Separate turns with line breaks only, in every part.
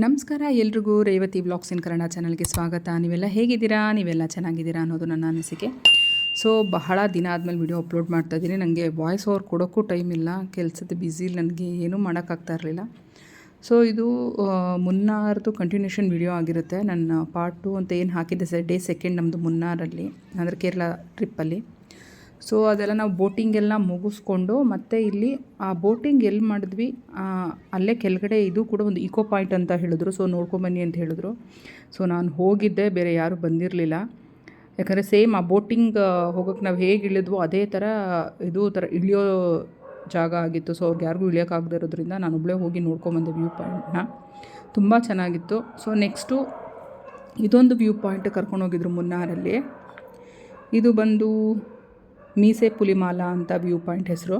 ನಮಸ್ಕಾರ, ಎಲ್ರಿಗೂ ರೇವತಿ ಬ್ಲಾಗ್ಸ್ ಇನ್ ಕನ್ನಡ ಚಾನಲ್ಗೆ ಸ್ವಾಗತ. ನೀವೆಲ್ಲ ಹೇಗಿದ್ದೀರಾ? ನೀವೆಲ್ಲ ಚೆನ್ನಾಗಿದ್ದೀರಾ ಅನ್ನೋದು ನನ್ನ ಅನಿಸಿಕೆ. ಸೊ ಬಹಳ ದಿನ ಆದಮೇಲೆ ವಿಡಿಯೋ ಅಪ್ಲೋಡ್ ಮಾಡ್ತಾ ಇದ್ದೀನಿ. ನನಗೆ ವಾಯ್ಸ್ ಓವರ್ ಕೊಡೋಕ್ಕೂ ಟೈಮ್ ಇಲ್ಲ. ಕೆಲಸದ ಬ್ಯುಸಿ ನನಗೆ ಏನೂ ಮಾಡೋಕ್ಕಾಗ್ತಾ ಇರಲಿಲ್ಲ. ಸೊ ಇದು ಮುನ್ನಾರದು ಕಂಟಿನ್ಯೂಷನ್ ವಿಡಿಯೋ ಆಗಿರುತ್ತೆ. ನನ್ನ ಪಾರ್ಟ್ ಟು ಅಂತ ಏನು ಹಾಕಿದ್ದೆ ಸರ್, ಡೇ ಸೆಕೆಂಡ್ ನಮ್ಮದು ಮುನ್ನಾರಲ್ಲಿ, ಅಂದರೆ ಕೇರಳ ಟ್ರಿಪ್ಪಲ್ಲಿ ಸೊ ಅದೆಲ್ಲ ನಾವು ಬೋಟಿಂಗೆಲ್ಲ ಮುಗಿಸ್ಕೊಂಡು ಮತ್ತೆ ಇಲ್ಲಿ, ಆ ಬೋಟಿಂಗ್ ಎಲ್ಲಿ ಮಾಡಿದ್ವಿ? ಅಲ್ಲೇ ಕೆಳಗಡೆ ಇದು ಕೂಡ ಒಂದು ಇಕೋ ಪಾಯಿಂಟ್ ಅಂತ ಹೇಳಿದ್ರು. ಸೊ ನೋಡ್ಕೊಂಬನ್ನಿ ಅಂತ ಹೇಳಿದ್ರು. ಸೊ ನಾನು ಹೋಗಿದ್ದೆ, ಬೇರೆ ಯಾರೂ ಬಂದಿರಲಿಲ್ಲ. ಯಾಕಂದರೆ ಸೇಮ್ ಆ ಬೋಟಿಂಗ್ ಹೋಗೋಕ್ಕೆ ನಾವು ಹೇಗೆ ಇಳಿದ್ವೋ ಅದೇ ಥರ ಇದು ಥರ ಇಳಿಯೋ ಜಾಗ ಆಗಿತ್ತು. ಸೊ ಅವ್ರಿಗೆ ಯಾರಿಗೂ ಇಳಿಯೋಕ್ಕಾಗದೇ ಇರೋದ್ರಿಂದ ನಾನು ಒಬ್ಬಳೇ ಹೋಗಿ ನೋಡ್ಕೊಂಬಂದೆ ವ್ಯೂ ಪಾಯಿಂಟ್ನ ತುಂಬ ಚೆನ್ನಾಗಿತ್ತು. ಸೊ ನೆಕ್ಸ್ಟು ಇದೊಂದು ವ್ಯೂ ಪಾಯಿಂಟ್ ಕರ್ಕೊಂಡೋಗಿದ್ರು ಮುನ್ನಾರಲ್ಲಿ. ಇದು ಬಂದು ಮೀಸೆ ಪುಲಿಮಾಲ ಅಂತ ವ್ಯೂ ಪಾಯಿಂಟ್ ಹೆಸರು.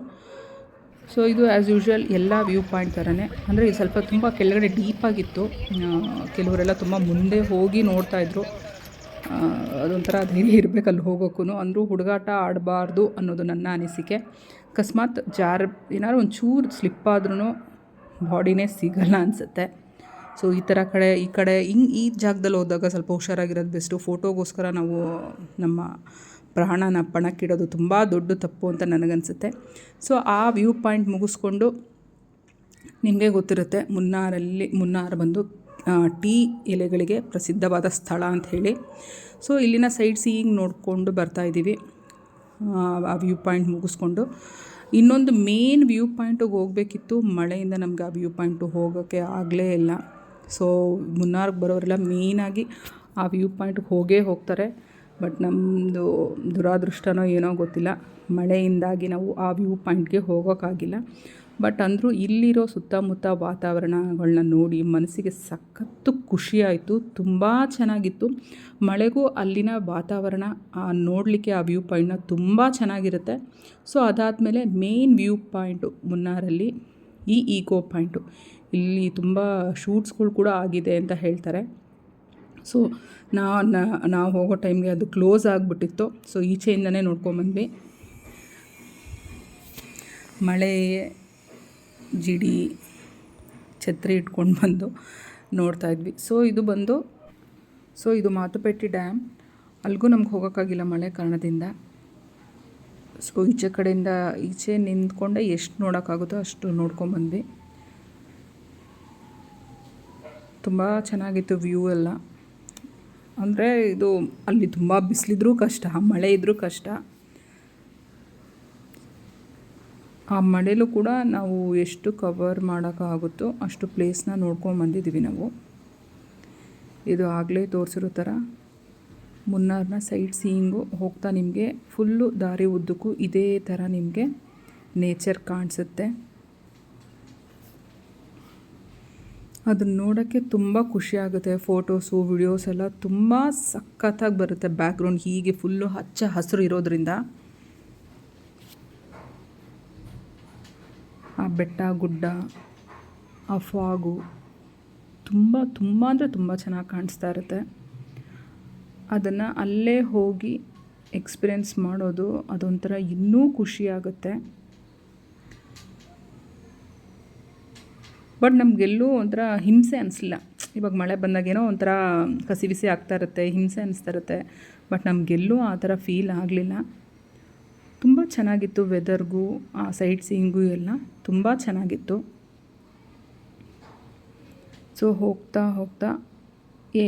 ಸೊ ಇದು ಆ್ಯಸ್ ಯೂಶ್ವಲ್ ಎಲ್ಲ ವ್ಯೂ ಪಾಯಿಂಟ್ ಥರನೇ ಅಂದರೆ ಇದು ಸ್ವಲ್ಪ ತುಂಬ ಕೆಳಗಡೆ ಡೀಪಾಗಿತ್ತು ಕೆಲವರೆಲ್ಲ ತುಂಬ ಮುಂದೆ ಹೋಗಿ ನೋಡ್ತಾಯಿದ್ರು ಅದೊಂಥರ ಧೈರ್ಯ ಇರಬೇಕು ಅಲ್ಲಿ ಹೋಗೋಕ್ಕೂ ಅಂದರೂ ಹುಡುಗಾಟ ಆಡಬಾರ್ದು ಅನ್ನೋದು ನನ್ನ ಅನಿಸಿಕೆ. ಅಕಸ್ಮಾತ್ ಜಾರ್, ಏನಾದ್ರು ಒಂದು ಚೂರು ಸ್ಲಿಪ್ ಆದ್ರೂ ಬಾಡಿನೇ ಸಿಗಲ್ಲ ಅನಿಸುತ್ತೆ. ಸೊ ಈ ಥರ ಕಡೆ, ಈ ಕಡೆ, ಹಿಂಗೆ ಈ ಜಾಗದಲ್ಲಿ ಹೋದಾಗ ಸ್ವಲ್ಪ ಹುಷಾರಾಗಿರೋದು ಬೆಸ್ಟು ಫೋಟೋಗೋಸ್ಕರ ನಾವು ನಮ್ಮ ಪ್ರಾಣನ ಪಣಕ್ಕಿಡೋದು ತುಂಬ ದೊಡ್ಡ ತಪ್ಪು ಅಂತ ನನಗನ್ಸುತ್ತೆ. ಸೊ ಆ ವ್ಯೂ ಪಾಯಿಂಟ್ ಮುಗಿಸ್ಕೊಂಡು ನಿಮಗೆ ಗೊತ್ತಿರುತ್ತೆ ಮುನ್ನಾರಲ್ಲಿ ಮುನ್ನಾರ್ ಬಂದು ಟೀ ಎಲೆಗಳಿಗೆ ಪ್ರಸಿದ್ಧವಾದ ಸ್ಥಳ ಅಂತ ಹೇಳಿ. ಸೊ ಇಲ್ಲಿನ ಸೈಡ್ ಸೀಯಿಂಗ್ ನೋಡಿಕೊಂಡು ಬರ್ತಾ ಇದ್ದೀವಿ. ಆ, ಆ ವ್ಯೂ ಪಾಯಿಂಟ್ ಮುಗಿಸ್ಕೊಂಡು. ಇನ್ನೊಂದು ಮೇನ್ ವ್ಯೂ ಪಾಯಿಂಟಿಗೆ ಹೋಗಬೇಕಿತ್ತು ಮಳೆಯಿಂದ ನಮ್ಗೆ ಆ ವ್ಯೂ ಪಾಯಿಂಟು ಹೋಗೋಕ್ಕೆ ಆಗಲೇ ಇಲ್ಲ. ಸೊ ಮುನ್ನಾರ್ಗೆ ಬರೋರೆಲ್ಲ ಮೇಯ್ನಾಗಿ ಆ ವ್ಯೂ ಪಾಯಿಂಟ್ಗೆ ಹೋಗೇ ಹೋಗ್ತಾರೆ. ಬಟ್ ನಮ್ಮದು ದುರಾದೃಷ್ಟನೋ ಏನೋ ಗೊತ್ತಿಲ್ಲ. ಮಳೆಯಿಂದಾಗಿ ನಾವು ಆ ವ್ಯೂ ಪಾಯಿಂಟ್ಗೆ ಹೋಗೋಕ್ಕಾಗಿಲ್ಲ. ಬಟ್ ಅಂದರೂ ಇಲ್ಲಿರೋ ಸುತ್ತಮುತ್ತ ವಾತಾವರಣಗಳನ್ನ ನೋಡಿ ಮನಸ್ಸಿಗೆ ಸಖತ್ತು ಖುಷಿಯಾಯಿತು. ತುಂಬ ಚೆನ್ನಾಗಿತ್ತು. ಮಳೆಗೂ ಅಲ್ಲಿನ ವಾತಾವರಣ ನೋಡಲಿಕ್ಕೆ ಆ ವ್ಯೂ ಪಾಯಿಂಟ್ನ ತುಂಬ ಚೆನ್ನಾಗಿರುತ್ತೆ. ಸೊ, ಅದಾದಮೇಲೆ ಮೇನ್ ವ್ಯೂ ಪಾಯಿಂಟು ಮುನ್ನಾರಲ್ಲಿ ಈ ಈಕೋ ಪಾಯಿಂಟು. ಇಲ್ಲಿ ತುಂಬ ಶೂಟ್ಸ್ಗಳು ಕೂಡ ಆಗಿದೆ ಅಂತ ಹೇಳ್ತಾರೆ. ಸೊ ನಾ ನಾವು ಹೋಗೋ ಟೈಮ್ಗೆ ಅದು ಕ್ಲೋಸ್ ಆಗಿಬಿಟ್ಟಿತ್ತು. ಸೊ ಈಚೆಯಿಂದನೇ ನೋಡ್ಕೊಂಬಂದ್ವಿ ಮಳೆ, ಜಿಡಿ, ಛತ್ರಿ ಇಟ್ಕೊಂಡು ಬಂದು ನೋಡ್ತಾ ಇದ್ವಿ. ಸೊ ಇದು ಬಂದು ಸೊ ಇದು ಮಾತುಪೆಟ್ಟಿ ಡ್ಯಾಮ್ ಅಲ್ಲಿಗೂ ನಮ್ಗೆ ಹೋಗೋಕ್ಕಾಗಿಲ್ಲ ಮಳೆ ಕಾರಣದಿಂದ. ಸೊ ಈಚೆ ಕಡೆಯಿಂದ, ಈಚೆ ನಿಂತ್ಕೊಂಡೆ ಎಷ್ಟು ನೋಡೋಕ್ಕಾಗುತ್ತೋ ಅಷ್ಟು ನೋಡ್ಕೊಂಬಂದ್ವಿ ತುಂಬ ಚೆನ್ನಾಗಿತ್ತು ವ್ಯೂ ಎಲ್ಲ. ಅಂದರೆ ಇದು ಅಲ್ಲಿ ತುಂಬ ಬಿಸಿಲಿದ್ರೂ ಕಷ್ಟ, ಮಳೆ ಇದ್ದರೂ ಕಷ್ಟ. ಆ ಮಳೆಲೂ ಕೂಡ ನಾವು ಎಷ್ಟು ಕವರ್ ಮಾಡೋಕ್ಕಾಗುತ್ತೋ ಅಷ್ಟು ಪ್ಲೇಸ್ನ ನೋಡ್ಕೊಂಡು ಬಂದಿದ್ದೀವಿ ನಾವು. ಇದು ಆಗಲೇ ತೋರಿಸಿರೋ ಥರ ಮುನ್ನಾರ್ನ ಸೈಡ್ ಸೀಯಿಂಗು ಹೋಗ್ತಾ ನಿಮಗೆ ಫುಲ್ಲು ದಾರಿ ಉದ್ದಕ್ಕೂ ಇದೇ ಥರ ನಿಮಗೆ ನೇಚರ್ ಕಾಣಿಸುತ್ತೆ. ಅದನ್ನ ನೋಡೋಕ್ಕೆ ತುಂಬ ಖುಷಿಯಾಗುತ್ತೆ ಫೋಟೋಸು, ವಿಡಿಯೋಸ್ ಎಲ್ಲ ತುಂಬ ಸಖತ್ತಾಗಿ ಬರುತ್ತೆ ಬ್ಯಾಕ್ಗ್ರೌಂಡ್ ಹೀಗೆ ಫುಲ್ಲು ಹಚ್ಚ ಹಸಿರು ಇರೋದ್ರಿಂದ. ಆ ಬೆಟ್ಟ, ಗುಡ್ಡ, ಆ ಫಾಗು ತುಂಬ ತುಂಬ ಅಂದರೆ ತುಂಬ ಚೆನ್ನಾಗಿ ಕಾಣಿಸ್ತಾ ಇರುತ್ತೆ. ಅದನ್ನು ಅಲ್ಲೇ ಹೋಗಿ ಎಕ್ಸ್ಪೀರಿಯೆನ್ಸ್ ಮಾಡೋದು ಅದೊಂಥರ ಇನ್ನೂ ಖುಷಿ ಬಟ್ ನಮಗೆಲ್ಲೂ ಒಂಥರ ಹಿಂಸೆ ಅನಿಸಲಿಲ್ಲ ಇವಾಗ ಮಳೆ ಬಂದಾಗೇನೋ ಒಂಥರ ಕಸಿ ಬಿಸಿ ಆಗ್ತಾ ಇರುತ್ತೆ, ಹಿಂಸೆ ಅನಿಸ್ತಾ ಇರುತ್ತೆ. ಬಟ್ ನಮಗೆಲ್ಲೂ ಆ ಥರ ಫೀಲ್ ಆಗಲಿಲ್ಲ. ತುಂಬ ಚೆನ್ನಾಗಿತ್ತು ವೆದರ್ಗೂ, ಆ ಸೈಟ್ ಸೀಯಿಂಗು ಎಲ್ಲ ತುಂಬ ಚೆನ್ನಾಗಿತ್ತು. ಸೊ ಹೋಗ್ತಾ ಹೋಗ್ತಾ ಏ,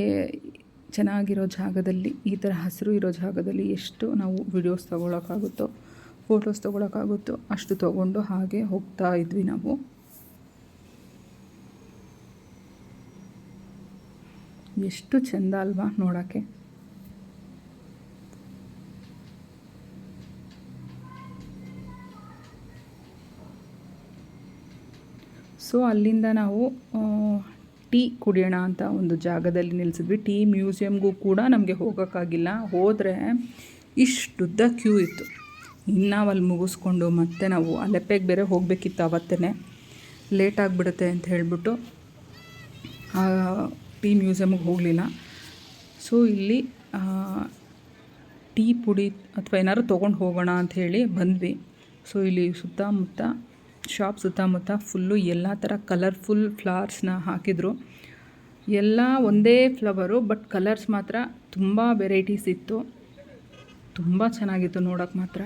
ಚೆನ್ನಾಗಿರೋ ಜಾಗದಲ್ಲಿ, ಈ ಥರ ಹಸಿರು ಇರೋ ಜಾಗದಲ್ಲಿ ಎಷ್ಟು ನಾವು ವಿಡಿಯೋಸ್ ತೊಗೊಳಕ್ಕಾಗುತ್ತೋ, ಫೋಟೋಸ್ ತೊಗೊಳಕ್ಕಾಗುತ್ತೋ ಅಷ್ಟು ತೊಗೊಂಡು ಹಾಗೆ ಹೋಗ್ತಾ ಇದ್ವಿ ನಾವು. ಎಷ್ಟು ಚೆಂದ ಅಲ್ವಾ ನೋಡೋಕ್ಕೆ. ಸೊ, ಅಲ್ಲಿಂದ ನಾವು ಟೀ ಕುಡಿಯೋಣ ಅಂತ ಒಂದು ಜಾಗದಲ್ಲಿ ನಿಲ್ಲಿಸಿದ್ವಿ ಟೀ ಮ್ಯೂಸಿಯಮ್ಗೂ ಕೂಡ ನಮಗೆ ಹೋಗೋಕ್ಕಾಗಿಲ್ಲ. ಹೋದರೆ ಇಷ್ಟುದ್ದ ಕ್ಯೂ ಇತ್ತು. ಇನ್ನು ನಾವು ಅಲ್ಲಿ ಮುಗಿಸ್ಕೊಂಡು ಮತ್ತೆ ನಾವು ಅಲೆಪೆಗೆ ಬೇರೆ ಹೋಗಬೇಕಿತ್ತು ಅವತ್ತೇ ಲೇಟ್ ಆಗಿಬಿಡುತ್ತೆ ಅಂತ ಹೇಳಿಬಿಟ್ಟು ಟೀ ಮ್ಯೂಸಿಯಮ್ಗೆ ಹೋಗಲಿಲ್ಲ. ಸೊ ಇಲ್ಲಿ ಟೀ ಪುಡಿ ಅಥವಾ ಏನಾದ್ರು ತೊಗೊಂಡು ಹೋಗೋಣ ಅಂತ ಹೇಳಿ ಬಂದ್ವಿ. ಸೊ ಇಲ್ಲಿ ಸುತ್ತಮುತ್ತ, ಶಾಪ್ ಸುತ್ತಮುತ್ತ ಫುಲ್ಲು ಎಲ್ಲ ಥರ ಕಲರ್ಫುಲ್ ಫ್ಲವರ್ಸ್ನ ಹಾಕಿದರು. ಎಲ್ಲ ಒಂದೇ ಫ್ಲವರು ಬಟ್ ಕಲರ್ಸ್ ಮಾತ್ರ ತುಂಬ ವೆರೈಟೀಸ್ ಇತ್ತು. ತುಂಬ ಚೆನ್ನಾಗಿತ್ತು ನೋಡೋಕ್ಕೆ ಮಾತ್ರ.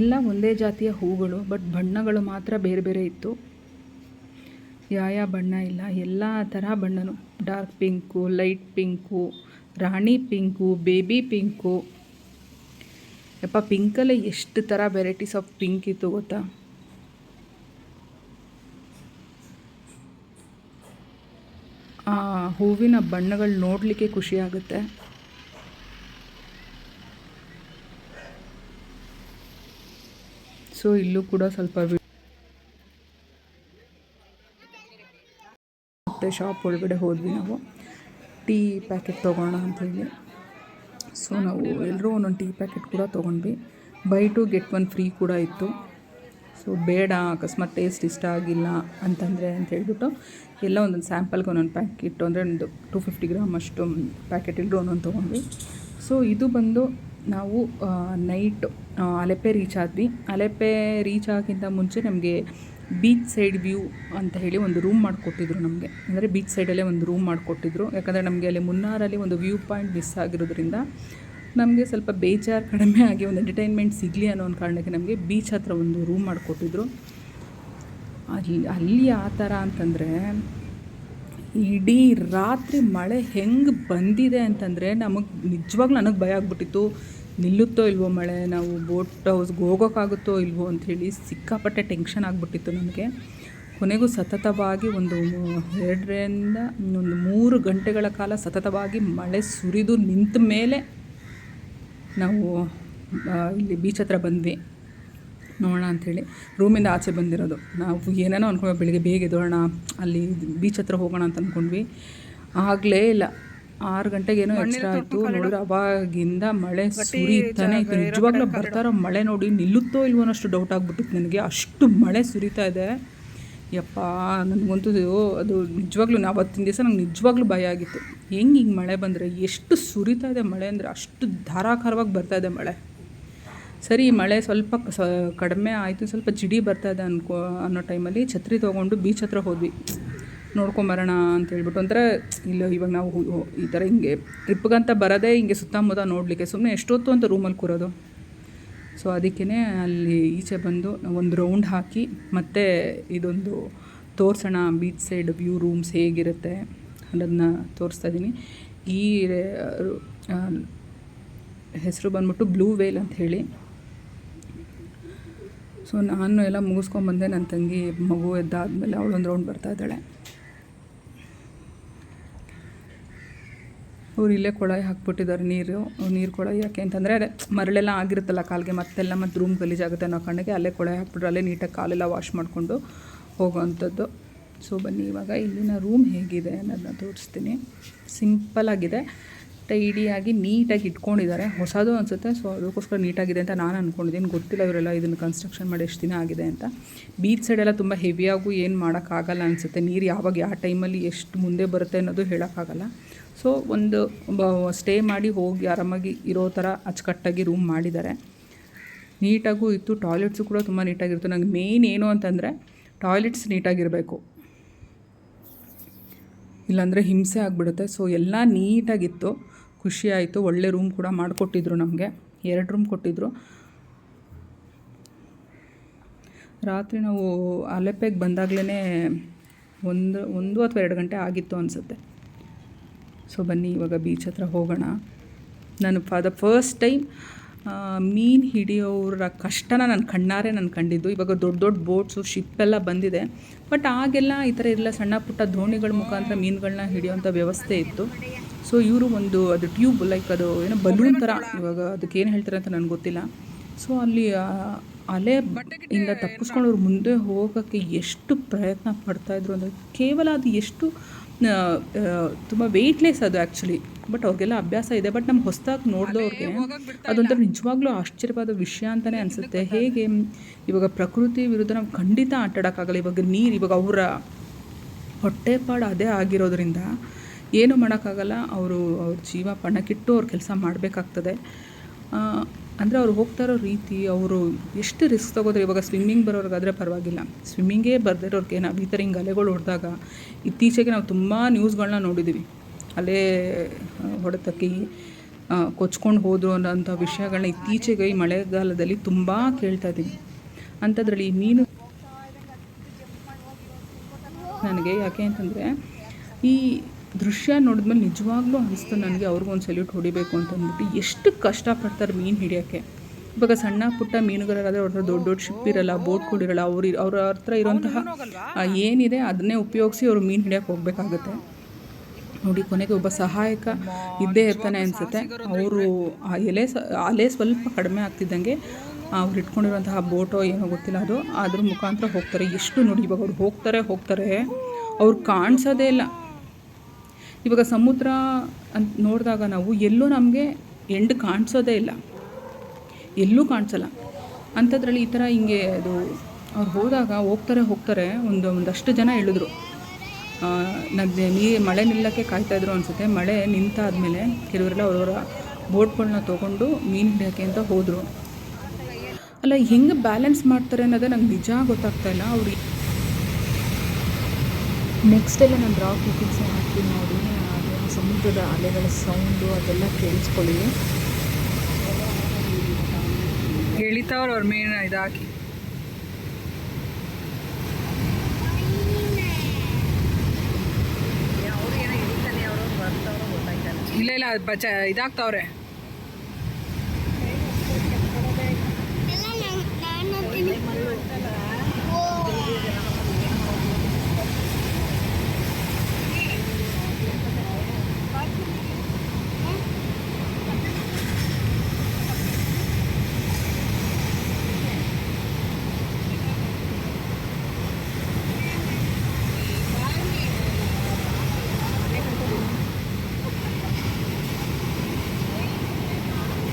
ಎಲ್ಲ ಒಂದೇ ಜಾತಿಯ ಹೂಗಳು ಬಟ್ ಬಣ್ಣಗಳು ಮಾತ್ರ ಬೇರೆ ಬೇರೆ ಇತ್ತು. ಯಾವ ಬಣ್ಣ ಇಲ್ಲ. ಎಲ್ಲ ಥರ ಬಣ್ಣನು. ಡಾರ್ಕ್ ಪಿಂಕು, ಲೈಟ್ ಪಿಂಕು, ರಾಣಿ ಪಿಂಕು, ಬೇಬಿ ಪಿಂಕು. ಯಪ್ಪ, ಪಿಂಕಲ್ಲೇ ಎಷ್ಟು ಥರ ವೆರೈಟೀಸ್ ಆಫ್ ಪಿಂಕ್ ಇತ್ತು ಗೊತ್ತಾ? ಆ, ಹೂವಿನ ಬಣ್ಣಗಳು ನೋಡಲಿಕ್ಕೆ ಖುಷಿಯಾಗುತ್ತೆ ಸೊ ಇಲ್ಲೂ ಕೂಡ ಸ್ವಲ್ಪ ಶಾಪ್ ಒಳಗಡೆ ಹೋದ್ವಿ ನಾವು. ಟೀ ಪ್ಯಾಕೆಟ್ ತೊಗೋಣ ಅಂಥೇಳಿ. ಸೊ ನಾವು ಎಲ್ಲರೂ ಒಂದೊಂದು ಟೀ ಪ್ಯಾಕೆಟ್ ಕೂಡ ತೊಗೊಂಡ್ವಿ. Buy two get one free ಕೂಡ ಇತ್ತು. ಸೊ ಬೇಡ, ಅಕಸ್ಮಾತ್ ಟೇಸ್ಟ್ ಇಷ್ಟ ಆಗಿಲ್ಲ ಅಂತಂದರೆ ಅಂತ ಹೇಳ್ಬಿಟ್ಟು ಎಲ್ಲ ಒಂದೊಂದು ಸ್ಯಾಂಪಲ್ಗೆ ಒಂದೊಂದು ಪ್ಯಾಕೆಟ್ ಅಂದರೆ ಒಂದು ಟು ಫಿಫ್ಟಿ ಗ್ರಾಮ್ ಅಷ್ಟು ಪ್ಯಾಕೆಟ್ ಎಲ್ಲರೂ ಒಂದೊಂದು ತೊಗೊಂಡ್ವಿ. ಸೊ ಇದು ಬಂದು ನಾವು ನೈಟ್ ಅಲೆಪೆ ರೀಚ್ ಆದ್ವಿ. ಅಲೆಪೆ ರೀಚ್ ಆಗಿಂತ ಮುಂಚೆ ನಮಗೆ ಬೀಚ್ ಸೈಡ್ ವ್ಯೂ ಅಂತ ಹೇಳಿ ಒಂದು ರೂಮ್ ಮಾಡಿಕೊಟ್ಟಿದ್ರು ನಮಗೆ. ಅಂದರೆ ಬೀಚ್ ಸೈಡಲ್ಲೇ ಒಂದು ರೂಮ್ ಮಾಡಿಕೊಟ್ಟಿದ್ರು. ಯಾಕಂದರೆ ನಮಗೆ ಅಲ್ಲಿ ಮುನ್ನಾರಲ್ಲಿ ಒಂದು ವ್ಯೂ ಪಾಯಿಂಟ್ ಮಿಸ್ ಆಗಿರೋದ್ರಿಂದ ನಮಗೆ ಸ್ವಲ್ಪ ಬೇಜಾರು ಕಡಿಮೆ ಆಗಿ ಒಂದು ಎಂಟರ್ಟೈನ್ಮೆಂಟ್ ಸಿಗಲಿ ಅನ್ನೋ ಒಂದು ಕಾರಣಕ್ಕೆ ನಮಗೆ ಬೀಚ್ ಹತ್ರ ಒಂದು ರೂಮ್ ಮಾಡಿಕೊಟ್ಟಿದ್ರು. ಅಲ್ಲಿ ಅಲ್ಲಿ ಆ ಥರ ಅಂತಂದರೆ ಇಡೀ ರಾತ್ರಿ ಮಳೆ ಹೆಂಗೆ ಬಂದಿದೆ ಅಂತಂದರೆ ನಮಗೆ ನಿಜವಾಗ್ಲೂ ನನಗೆ ಭಯ ಆಗ್ಬಿಟ್ಟಿತ್ತು. ನಿಲ್ಲುತ್ತೋ ಇಲ್ವೋ ಮಳೆ, ನಾವು ಬೋಟ್ ಹೌಸ್ಗೆ ಹೋಗೋಕ್ಕಾಗುತ್ತೋ ಇಲ್ವೋ ಅಂಥೇಳಿ ಸಿಕ್ಕಾಪಟ್ಟೆ ಟೆನ್ಷನ್ ಆಗಿಬಿಟ್ಟಿತ್ತು ನನಗೆ ಕೊನೆಗೂ ಸತತವಾಗಿ ಒಂದು ಎರಡರಿಂದ ಒಂದು ಮೂರು ಗಂಟೆಗಳ ಕಾಲ ಸತತವಾಗಿ ಮಳೆ ಸುರಿದು ನಿಂತ ಮೇಲೆ ನಾವು ಇಲ್ಲಿ ಬೀಚ್ ಹತ್ರ ಬಂದ್ವಿ. ನೋಡೋಣ ಅಂಥೇಳಿ. ರೂಮಿಂದ ಆಚೆ ಬಂದಿರೋದು. ನಾವು ಏನೇನೋ ಅಂದ್ಕೊಂಡು ಬೆಳಿಗ್ಗೆ ಬೇಗ ಎದ್ದೋಣ, ಅಲ್ಲಿ ಬೀಚ್ ಹತ್ರ ಹೋಗೋಣ ಅಂತ ಅಂದ್ಕೊಂಡ್ವಿ ಆಗಲೇ ಇಲ್ಲ. ಆರು ಗಂಟೆಗೆ ಏನೋ ಎಚ್ಚರ ಆಯಿತು ನೋಡಿದ್ರೆ ಅವಾಗಿಂದ ಮಳೆ ಸುರಿತಾನೆ ಇತ್ತು. ನಿಜವಾಗ್ಲೂ ಬರ್ತಾರೋ ಮಳೆ ನೋಡಿ ನಿಲ್ಲುತ್ತೋ ಇಲ್ವೋ ಅನ್ನೋಷ್ಟು ಡೌಟ್ ಆಗ್ಬಿಟ್ಟಿತ್ತು ನನಗೆ. ಅಷ್ಟು ಮಳೆ ಸುರಿತಾ ಇದೆ. ಯಪ್ಪ ನನಗಂತೂ ಅದು ನಿಜವಾಗ್ಲೂ ನಾವು ಅವತ್ತಿನ ದಿವಸ ನಂಗೆ ನಿಜವಾಗ್ಲೂ ಭಯ ಆಗಿತ್ತು. ಹೆಂಗೆ ಹಿಂಗೆ ಮಳೆ ಬಂದರೆ? ಎಷ್ಟು ಸುರಿತಾ ಇದೆ ಮಳೆ ಅಂದರೆ ಅಷ್ಟು ಧಾರಾಕಾರವಾಗಿ ಬರ್ತಾ ಇದೆ ಮಳೆ. ಸರಿ ಮಳೆ ಸ್ವಲ್ಪ ಸ ಕಡಿಮೆ ಆಯಿತು ಸ್ವಲ್ಪ ಜಿಡಿ ಬರ್ತಾ ಇದೆ ಅನ್ಕೋ ಅನ್ನೋ ಟೈಮಲ್ಲಿ ಛತ್ರಿ ತೊಗೊಂಡು ಬೀಚ್ ಹತ್ರ ಹೋದ್ವಿ. ನೋಡ್ಕೊಂಬರೋಣ ಅಂತ ಹೇಳ್ಬಿಟ್ಟು ಒಂಥರ, ಇಲ್ಲ, ಇವಾಗ ನಾವು ಈ ಥರ ಹಿಂಗೆ ಟ್ರಿಪ್ಗಂತ ಬರೋದೇ ಹಿಂಗೆ ಸುತ್ತಮುತ್ತ ನೋಡಲಿಕ್ಕೆ ಸುಮ್ಮನೆ ಎಷ್ಟೊತ್ತು ಅಂತ ರೂಮಲ್ಲಿ ಕೂರೋದು. ಸೊ ಅದಕ್ಕೇ ಅಲ್ಲಿ ಈಚೆ ಬಂದು ಒಂದು ರೌಂಡ್ ಹಾಕಿ, ಮತ್ತು ಇದೊಂದು ತೋರಿಸೋಣ ಬೀಚ್ ಸೈಡ್ ವ್ಯೂ ರೂಮ್ಸ್ ಹೇಗಿರುತ್ತೆ ಅನ್ನೋದನ್ನ ತೋರಿಸ್ತಾ ಇದ್ದೀನಿ ಈ ಹೆಸರು ಬಂದ್ಬಿಟ್ಟು ಬ್ಲೂ ವೇಲ್ ಅಂತ ಹೇಳಿ. ಸೊ ನಾನು ಎಲ್ಲ ಮುಗಿಸ್ಕೊಂಬಂದೆ, ನನ್ನ ತಂಗಿ ಮಗು ಎದ್ದಾದಮೇಲೆ ಅವಳೊಂದು ರೌಂಡ್ ಬರ್ತಾ ಇದ್ದಾಳೆ. ಅವ್ರು ಇಲ್ಲೇ ಕೊಳಾಯಿ ಹಾಕ್ಬಿಟ್ಟಿದ್ದಾರೆ ನೀರು ನೀರು ಕೊಳಾಯಿ ಯಾಕೆ ಅಂತಂದರೆ ಅದೇ ಮರಳೆಲ್ಲ ಆಗಿರುತ್ತಲ್ಲ ಕಾಲಿಗೆ, ಮತ್ತೆಲ್ಲ ಮತ್ತು ರೂಮ್ ಗಲೀಜಾಗುತ್ತೆ ಅನ್ನೋ ಕಣ್ಣಿಗೆ ಅಲ್ಲೇ ಕೊಳಾಯಿ ಹಾಕ್ಬಿಟ್ರೆ, ಅಲ್ಲೇ ನೀಟಾಗಿ ಕಾಲೆಲ್ಲ ವಾಶ್ ಮಾಡಿಕೊಂಡು ಹೋಗೋವಂಥದ್ದು. ಸೊ ಬನ್ನಿ ಇವಾಗ ಇಲ್ಲಿನ ರೂಮ್ ಹೇಗಿದೆ ಅನ್ನೋದನ್ನ ತೋರಿಸ್ತೀನಿ. ಸಿಂಪಲಾಗಿದೆ ಟೈಡಿಯಾಗಿ ನೀಟಾಗಿ ಇಟ್ಕೊಂಡಿದ್ದಾರೆ. ಹೊಸದು ಅನಿಸುತ್ತೆ ಸೊ ಅದಕ್ಕೋಸ್ಕರ ನೀಟಾಗಿದೆ ಅಂತ ನಾನು ಅಂದ್ಕೊಂಡಿದ್ದೀನಿ ಗೊತ್ತಿಲ್ಲ ಇವರೆಲ್ಲ ಇದನ್ನು ಕನ್ಸ್ಟ್ರಕ್ಷನ್ ಮಾಡಿ ಎಷ್ಟು ದಿನ ಆಗಿದೆ ಅಂತ. ಬೀಚ್ ಸೈಡೆಲ್ಲ ತುಂಬ ಹೆವಿಯಾಗೂ ಏನು ಮಾಡೋಕ್ಕಾಗಲ್ಲ ಅನಿಸುತ್ತೆ. ನೀರು ಯಾವಾಗ, ಯಾವ ಟೈಮಲ್ಲಿ ಎಷ್ಟು ಮುಂದೆ ಬರುತ್ತೆ ಅನ್ನೋದು ಹೇಳೋಕ್ಕಾಗಲ್ಲ. ಸೊ ಒಂದು ಸ್ಟೇ ಮಾಡಿ ಹೋಗಿ ಆರಾಮಾಗಿ ಇರೋ ಥರ ಅಚ್ಚುಕಟ್ಟಾಗಿ ರೂಮ್ ಮಾಡಿದ್ದಾರೆ. ನೀಟಾಗೂ ಇತ್ತು ಟಾಯ್ಲೆಟ್ಸು ಕೂಡ ತುಂಬ ನೀಟಾಗಿತ್ತು ನನಗೆ ಮೇಯ್ನ್ ಏನು ಅಂತಂದರೆ ಟಾಯ್ಲೆಟ್ಸ್ ನೀಟಾಗಿರಬೇಕು. ಇಲ್ಲಾಂದರೆ ಹಿಂಸೆ ಆಗಿಬಿಡುತ್ತೆ. ಸೊ ಎಲ್ಲ ನೀಟಾಗಿತ್ತು, ಖುಷಿ ಆಯಿತು. ಒಳ್ಳೆ ರೂಮ್ ಕೂಡ ಮಾಡಿಕೊಟ್ಟಿದ್ರು ನಮಗೆ. ಎರಡು ರೂಮ್ ಕೊಟ್ಟಿದ್ದರು ರಾತ್ರಿ ನಾವು ಅಲೆಪೆಗೆ ಬಂದಾಗಲೇ ಒಂದು ಒಂದು ಅಥವಾ ಎರಡು ಗಂಟೆ ಆಗಿತ್ತು ಅನಿಸುತ್ತೆ. ಸೊ ಬನ್ನಿ, ಇವಾಗ ಬೀಚ್ ಹತ್ರ ಹೋಗೋಣ. ನಾನು ಫಾರ್ ದ ಫಸ್ಟ್ ಟೈಮ್ ಮೀನು ಹಿಡಿಯೋರ ಕಷ್ಟನ ನಾನು ಕಣ್ಣಾರೆ ನಾನು ಕಂಡಿದ್ದು. ಇವಾಗ ದೊಡ್ಡ ದೊಡ್ಡ ಬೋಟ್ಸು ಶಿಪ್ಪೆಲ್ಲ ಬಂದಿದೆ. ಬಟ್ ಆಗೆಲ್ಲ ಈ ಥರ ಇರಲ್ಲ. ಸಣ್ಣ ಪುಟ್ಟ ದೋಣಿಗಳ ಮುಖಾಂತರ ಮೀನುಗಳನ್ನ ಹಿಡಿಯೋಂಥ ವ್ಯವಸ್ಥೆ ಇತ್ತು. ಸೊ ಇವರು ಒಂದು, ಅದು ಟ್ಯೂಬ್ ಲೈಕ್ ಅದು ಏನೋ ಬಲೂನ್ ಥರ. ಇವಾಗ ಅದಕ್ಕೆ ಏನು ಹೇಳ್ತಾರೆ ಅಂತ ನನಗೆ ಗೊತ್ತಿಲ್ಲ. ಸೊ ಅಲ್ಲಿ ಅಲೆ ಇಂದ ತಪ್ಪಿಸ್ಕೊಂಡು ಅವ್ರು ಮುಂದೆ ಹೋಗೋಕ್ಕೆ ಎಷ್ಟು ಪ್ರಯತ್ನ ಪಡ್ತಾಯಿದ್ರು ಅಂದರೆ ಕೇವಲ ಅದು ಎಷ್ಟು ತುಂಬ ವೆಯ್ಟ್ಲೆಸ್ ಅದು ಆ್ಯಕ್ಚುಲಿ ಬಟ್ ಅವ್ರಿಗೆಲ್ಲ ಅಭ್ಯಾಸ ಇದೆ. ಬಟ್ ನಮ್ಮ ಹೊಸದಾಗಿ ನೋಡಿದವ್ರಿಗೆ ಅದೊಂಥರ ನಿಜವಾಗ್ಲೂ ಆಶ್ಚರ್ಯವಾದ ವಿಷಯ ಅಂತಲೇ ಅನಿಸುತ್ತೆ. ಹೇಗೆ ಇವಾಗ ಪ್ರಕೃತಿ ವಿರುದ್ಧ ನಾವು ಖಂಡಿತ ಆಟಾಡೋಕ್ಕಾಗಲ್ಲ. ಇವಾಗ ನೀರು ಇವಾಗ ಅವರ ಹೊಟ್ಟೆಪಾಡು ಅದೇ ಆಗಿರೋದ್ರಿಂದ ಏನು ಮಾಡೋಕ್ಕಾಗಲ್ಲ. ಅವರು ಅವ್ರ ಜೀವ ಪಣಕ್ಕಿಟ್ಟು ಅವ್ರ ಕೆಲಸ ಮಾಡಬೇಕಾಗ್ತದೆ. ಅಂದರೆ ಅವ್ರು ಹೋಗ್ತಾ ಇರೋ ರೀತಿ ಅವರು ಎಷ್ಟು ರಿಸ್ಕ್ ತೊಗೋದ್ರೆ ಇವಾಗ ಸ್ವಿಮ್ಮಿಂಗ್ ಬರೋರಿಗಾದರೆ ಪರವಾಗಿಲ್ಲ. ಸ್ವಿಮ್ಮಿಂಗೇ ಬರ್ದಿರೋರಿಗೆ ನಾವು ಈ ಥರ ಹಿಂಗೆ ಅಲೆಗಳು ಹೊಡೆದಾಗ ಇತ್ತೀಚೆಗೆ ನಾವು ತುಂಬ ನ್ಯೂಸ್ಗಳನ್ನ ನೋಡಿದ್ದೀವಿ ಅಲೆ ಹೊಡೆತಕ್ಕಿ ಕೊಚ್ಕೊಂಡು ಹೋದರು ಅನ್ನೋಂಥ ವಿಷಯಗಳನ್ನ ಇತ್ತೀಚೆಗೆ ಈ ಮಳೆಗಾಲದಲ್ಲಿ ತುಂಬ ಕೇಳ್ತಾ ಇದ್ದೀವಿ ಅಂಥದ್ರಲ್ಲಿ ಮೀನು ನನಗೆ ಯಾಕೆ ಅಂತಂದರೆ ಈ ದೃಶ್ಯ ನೋಡಿದ್ಮೇಲೆ ನಿಜವಾಗ್ಲೂ ಅನಿಸ್ತು ನನಗೆ ಅವ್ರಿಗೂ ಒಂದು ಸಲ್ಯೂಟ್ ಹೊಡಿಬೇಕು ಅಂತ ಅಂದ್ಬಿಟ್ಟು ಎಷ್ಟು ಕಷ್ಟಪಡ್ತಾರೆ ಮೀನು ಹಿಡಿಯೋಕ್ಕೆ. ಇವಾಗ ಸಣ್ಣ ಪುಟ್ಟ ಮೀನುಗಾರರಾದರೆ ಅವ್ರ ಹತ್ರ ದೊಡ್ಡ ದೊಡ್ಡ ಶಿಪ್ ಇರಲ್ಲ ಬೋಟ್ಗಳಿರಲ್ಲ ಅವ್ರು ಅವ್ರ ಹತ್ರ ಇರೋಂತಹ ಏನಿದೆ ಅದನ್ನೇ ಉಪಯೋಗಿಸಿ ಅವರು ಮೀನು ಹಿಡಿಯೋಕ್ಕೆ ಹೋಗಬೇಕಾಗುತ್ತೆ. ನೋಡಿ ಕೊನೆಗೆ ಒಬ್ಬ ಸಹಾಯಕ ಇದ್ದೇ ಇರ್ತಾನೆ ಅನಿಸುತ್ತೆ. ಅವರು ಆ ಎಲೆ ಸ ಅಲೆ ಸ್ವಲ್ಪ ಕಡಿಮೆ ಆಗ್ತಿದ್ದಂಗೆ ಅವ್ರು ಇಟ್ಕೊಂಡಿರುವಂತಹ ಬೋಟೋ ಏನೋ ಗೊತ್ತಿಲ್ಲ ಅದು ಅದ್ರ ಮುಖಾಂತರ ಹೋಗ್ತಾರೆ. ಎಷ್ಟು ನೋಡಿ ಇವಾಗ ಅವ್ರು ಹೋಗ್ತಾರೆ ಹೋಗ್ತಾರೆ. ಅವ್ರು ಕಾಣಿಸೋದೇ ಇಲ್ಲ. ಇವಾಗ ಸಮುದ್ರ ಅಂತ ನೋಡಿದಾಗ ನಾವು ಎಲ್ಲೂ ನಮಗೆ ಎಂಡ್ ಕಾಣಿಸೋದೇ ಇಲ್ಲ. ಎಲ್ಲೂ ಕಾಣಿಸಲ್ಲ. ಅಂಥದ್ರಲ್ಲಿ ಈ ಥರ ಹಿಂಗೆ ಅದು ಅವ್ರು ಹೋದಾಗ ಹೋಗ್ತಾರೆ ಹೋಗ್ತಾರೆ, ಒಂದು ಒಂದಷ್ಟು ಜನ ಇಳಿದ್ರು ನದಿ ನೀ ಮಳೆ ನಿಲ್ಲಕ್ಕೆ ಕಾಯ್ತಾಯಿದ್ರು ಅನಿಸುತ್ತೆ. ಮಳೆ ನಿಂತಾದಮೇಲೆ ಕೆಲವರೆಲ್ಲ ಅವರವರ ಬೋಟ್ಗಳನ್ನ ತೊಗೊಂಡು ಮೀನು ಹಿಡಿಯೋಕ್ಕೆ ಅಂತ ಹೋದರು. ಅಲ್ಲ, ಹೆಂಗೆ ಬ್ಯಾಲೆನ್ಸ್ ಮಾಡ್ತಾರೆ ಅನ್ನೋದೇ ನಂಗೆ ನಿಜ ಗೊತ್ತಾಗ್ತಾ ಇಲ್ಲ. ಅವ್ರಿಗೆ ನೆಕ್ಸ್ಟ್ ಎಲ್ಲ ನಾನು ರಾ ಹಾಕ್ತೀನಿ ನೋಡಿ ಅದು ಸಮುದ್ರದ ಅಲೆಗಳ ಸೌಂಡು ಅದೆಲ್ಲ ಕೇಳಿಸ್ಕೊಳ್ಳಿ. ಎಳಿತಾವ್ರು ಅವ್ರ ಮೇನ ಇದಾಕಿ. ಇಲ್ಲ ಇಲ್ಲ ಬಚ ಇದಾಗ್ತಾವ್ರೆ.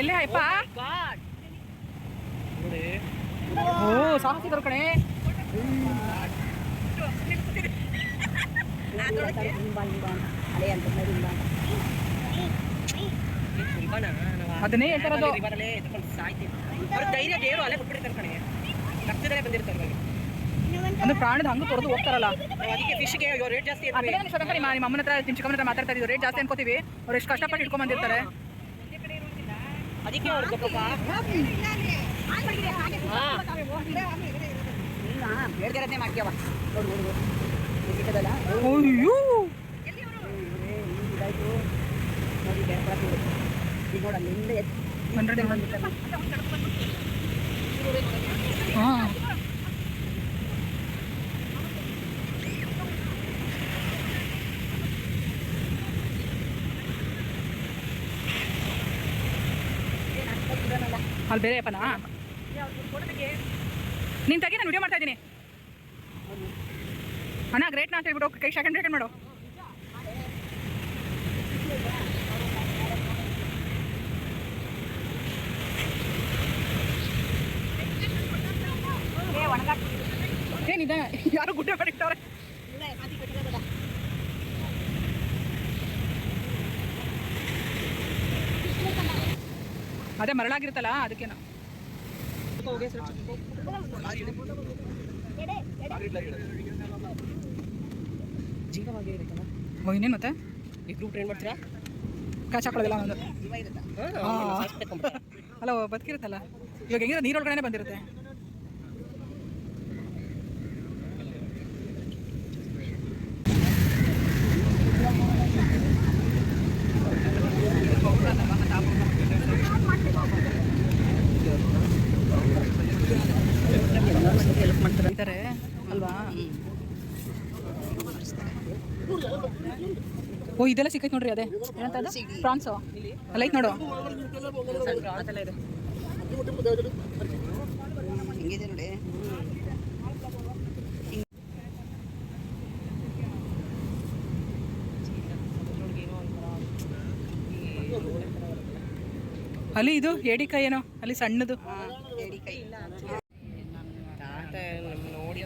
ಎಲ್ಲೇ ಅಯ್ಯಪ್ಪ ಓ ಸಾಹಸಿಕರು ಕಣೆ. ಅದನ್ನೇ ಹೇಳ್ತಾರದು
ಧೈರ್ಯ ದೇವರು ಅಲೆ ಬಿಟ್ಬಿಡ್ತಾರೆ ಕಣೆ. ರಕ್ತದಲ್ಲೇ ಬಂದಿರ್ತಾರೆ
ಅಂದ್ರೆ ಪ್ರಾಣದ ಹಂಗೆ ತೊರೆದು ಹೋಗ್ತಾರಲ್ಲ
ಅದಕ್ಕೆ ಫಿಶ್ಗೆ ರೇಟ್ ಜಾಸ್ತಿ
ಅದೇ ನಿಮಿಷ ನಿಮ್ಮ ಅಮ್ಮನ ಹತ್ರ ನಿಮ್ಮ ಚಿಕ್ಕಮ್ಮನ ಹತ್ರ ಮಾತಾಡ್ತಾ ಇದ್ದೀವಿ ರೇಟ್ ಜಾಸ್ತಿ ಅನ್ಕೋತೀವಿ ಅವ್ರು ಎಷ್ಟು ಕಷ್ಟಪಟ್ಟು ಇಟ್ಕೊಂಡ್ ಬಂದಿರ್ತಾರೆ
ಅದಕ್ಕೆ ಅವ್ರಿಗೆ ಮಾಡ್ತೀವ
ಅಯ್ಯೋ
ಈಗ
ಹಾಂ ಅಲ್ಲಿ ಬೇರೆ ಅಪ್ಪನಾ ನೀನು ತೆಗಿ ನಾನು ವಿಡಿಯೋ ಮಾಡ್ತಾ ಇದ್ದೀನಿ. ಅಣ್ಣ ಗ್ರೇಟ್ ಅಂತ ಹೇಳ್ಬಿಟ್ಟು ಕೈ ಸೆಕೆಂಡ್ ಸೆಕೆಂಡ್ ಮಾಡು. ಏನಿದೆ ಯಾರು ಗುಡ್ಡ ಮಾಡಿಟ್ಟವ್ರೆ ಅದೇ ಮರಳಾಗಿರುತ್ತಲ್ಲ ಅದಕ್ಕೆ
ಜೀವವಾಗಿ ಇರುತ್ತಲ್ಲ.
ಓ ಇನ್ನೇನು ಮತ್ತೆ?
ಈ ಗ್ರೂಪ್ ಟ್ರೈನ್ ಮಾಡ್ತೀರಾ?
ಕಾಚ್ ಹಾಕೊಳ್ಳೋದಿಲ್ಲ ಒಂದು. ಅಲ್ಲ ಬದುಕಿರುತ್ತಲ್ಲ? ಇವಾಗ ಹೆಂಗಿರೋ ನೀರೊಳಗಡೆ ಬಂದಿರುತ್ತೆ ಹೆಲ್ಪ್ ಮಾಡ್ತಾರೆ ಇದ್ದಾರೆ ಅಲ್ವಾ
ಓ ಇದೆಲ್ಲ ಸಿಕ್ಕೈತೆ ನೋಡ್ರಿ ಅದೇ. ಪ್ರಾನ್ಸು ಅಲ್ಲ ಐತೆ ನೋಡು.
ಹೆಂಗಿದೆ ನೋಡಿ.
ಅಲ್ಲಿ ಇದು ಏಡಿಕಾಯಿ ಏನೋ? ಅಲ್ಲಿ ಸಣ್ಣದು.
ಏಡಿ ಕೈ. ನೋಡಿ